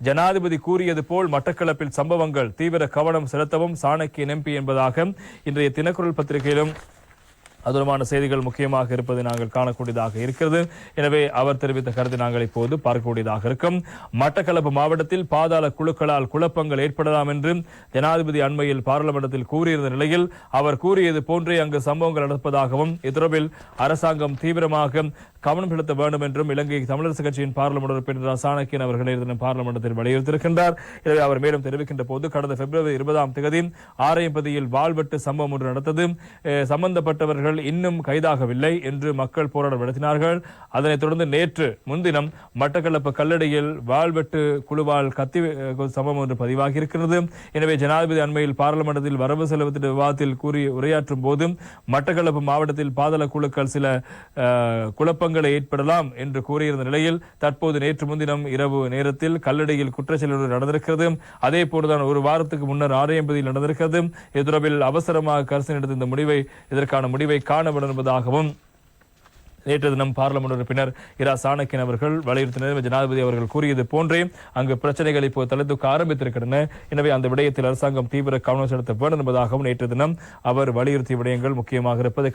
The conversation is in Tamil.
ஜனாதிபதி கூறியது போல் மட்டக்களப்பில் சம்பவங்கள் தீவிர கவனம் செலுத்தவும் சாணக்கியன் எம்பி என்பதாக இன்றைய தினக்குரல் பத்திரிகையிலும் அதுமான செய்திகள் முக்கியமாக இருப்பதை நாங்கள் காணக்கூடியதாக இருக்கிறது. எனவே அவர் தெரிவித்த கருத்தை நாங்கள் இப்போது பார்க்கக்கூடியதாக இருக்கும். மட்டக்களப்பு மாவட்டத்தில் பாதாள குழுக்களால் குழப்பங்கள் ஏற்படலாம் என்று ஜனாதிபதி அண்மையில் பாராளுமன்றத்தில் கூறியிருந்த நிலையில் அவர் கூறியது போன்றே அங்கு சம்பவங்கள் நடப்பதாகவும் இத்தொடர்பில் அரசாங்கம் தீவிரமாக கவனம் செலுத்த வேண்டும் என்றும் இலங்கை தமிழரசு கட்சியின் பாராளுமன்ற உறுப்பினர் சாணக்கியன் அவர்கள் இருந்த பாராளுமன்றத்தில் வலியுறுத்தியிருக்கின்றார். எனவே அவர் மேலும் தெரிவிக்கின்ற போது கடந்த பிப்ரவரி இருபதாம் தேதி ஆரையம்பதியில் வாழ்வெட்டு சம்பவம் ஒன்று நடந்தது. சம்பந்தப்பட்டவர்கள் அவர்கள் இன்னும் கைதாகவில்லை என்று மக்கள் போராட்டம் நடத்தினார்கள் அதனைத் தொடர்ந்து நேற்று முன்தினம் மட்டக்களப்பு கல்லடையில் வாழ்வெட்டு குழுவால் கத்தி அஹ், சம்பவம் ஒன்று பதிவாகி இருக்கிறது எனவே ஜனாதிபதி அண்மையில் பாராளுமன்றத்தில் வரவு செலவு திட்ட விவாதத்தில் கூறி உரையாற்றும் போது மட்டக்களப்பு மாவட்டத்தில் பாதள குழுக்கள் சில குழப்பங்களை ஏற்படலாம் என்று கூறியிருந்த நிலையில் தற்போது நேற்று முன்தினம் இரவு நேரத்தில் கல்லடையில் குற்றச்செயல் நடந்திருக்கிறது. அதே போன்றுதான் ஒரு வாரத்துக்கு முன்னர் ஆரையம்பதியில் நடந்திருக்கிறது. இது தொடர்பில் அவசரமாக கரசன் எடுத்த இந்த முடிவை இதற்கான முடிவை காணப்படும் விரும்புவதாகவும் நேற்று தினம் பார்லமெண்ட் உறுப்பினர் இரா சாணக்கியன் அவர்கள் வலியுறுத்தினர். ஜனாதிபதி அவர்கள் கூறியது போன்றே அங்கு பிரச்சனைகள் இப்போது தலைத்தூக்க ஆரம்பித்திருக்கின்றன. எனவே அந்த விடயத்தில் அரசாங்கம் தீவிர கவனம் செலுத்த வேண்டும் என்பதாகவும் நேற்று தினம் அவர் வலியுறுத்திய விடயங்கள் முக்கியமாக இருப்பதை